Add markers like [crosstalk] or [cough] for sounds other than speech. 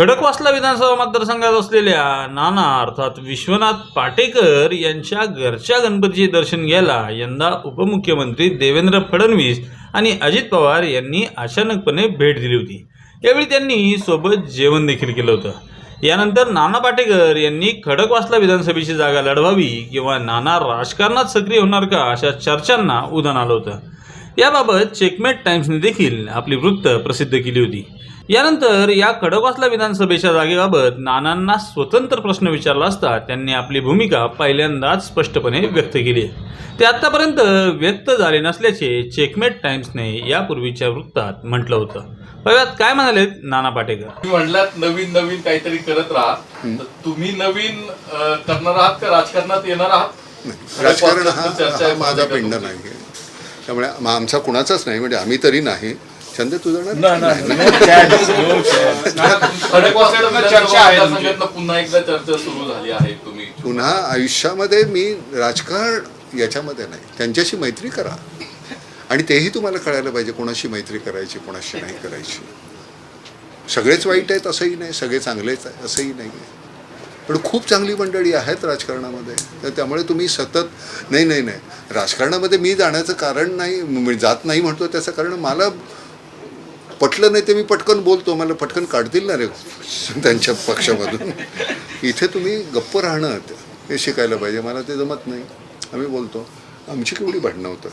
खडकवासला विधानसभा मतदारसंघात असलेल्या नाना अर्थात विश्वनाथ पाटेकर यांच्या घरच्या गणपतीचे दर्शन घ्यायला यंदा उपमुख्यमंत्री देवेंद्र फडणवीस आणि अजित पवार यांनी अचानकपणे भेट दिली होती. यावेळी त्यांनी सोबत जेवण देखील केलं होतं. यानंतर नाना पाटेकर यांनी खडकवासला विधानसभेची जागा लढवावी किंवा नाना राजकारणात सक्रिय होणार का अशा चर्चांना उधाण आलं होतं. याबाबत चेकमेट टाइम्सने देखील आपली वृत्त प्रसिद्ध केली होती. यानंतर या खडकवासला विधानसभेच्या जागेबाबत नानांना स्वतंत्र प्रश्न विचारला असता त्यांनी आपली भूमिका पहिल्यांदाच स्पष्टपणे व्यक्त केली आहे. ते आत्तापर्यंत व्यक्त झाले नसल्याचे चेकमेट टाइम्सने यापूर्वीच्या वृत्तात म्हटलं होतं. बघा काय म्हणालेत नाना पाटेकर. तुम्ही म्हणलात नवीन नवीन काहीतरी करत राहा. तर तुम्ही नवीन करणार आहात का? राजकारणात येणार आहात? राजकारण हा माझा का पिंड तुमची? नाही. त्यामुळे आम- आमचा कुणाचाच नाही म्हणजे आम्ही तरी नाही. छंद तुझा [laughs] पुन्हा एकदा चर्चा सुरू झाली आहे तुम्ही. पुन्हा आयुष्यामध्ये मी राजकारण याच्यामध्ये नाही. त्यांच्याशी मैत्री करा. आणि तेही तुम्हाला कळायला पाहिजे कोणाशी मैत्री करायची कोणाशी नाही करायची. सगळेच वाईट आहेत असंही नाही सगळे चांगलेच आहे असंही नाही. आहे पण खूप चांगली मंडळी आहेत राजकारणामध्ये. तर त्यामुळे तुम्ही सतत नाही नाही नाही. राजकारणामध्ये मी जाण्याचं कारण नाही मी जात नाही म्हणतो त्याचं कारण मला पटलं नाही ते मी पटकन बोलतो मला पटकन काढतील ना रे त्यांच्या पक्षामधून. इथे तुम्ही गप्प राहणं हे शिकायला पाहिजे मला ते जमत नाही. आम्ही बोलतो आमची केवढी भांडणं होतं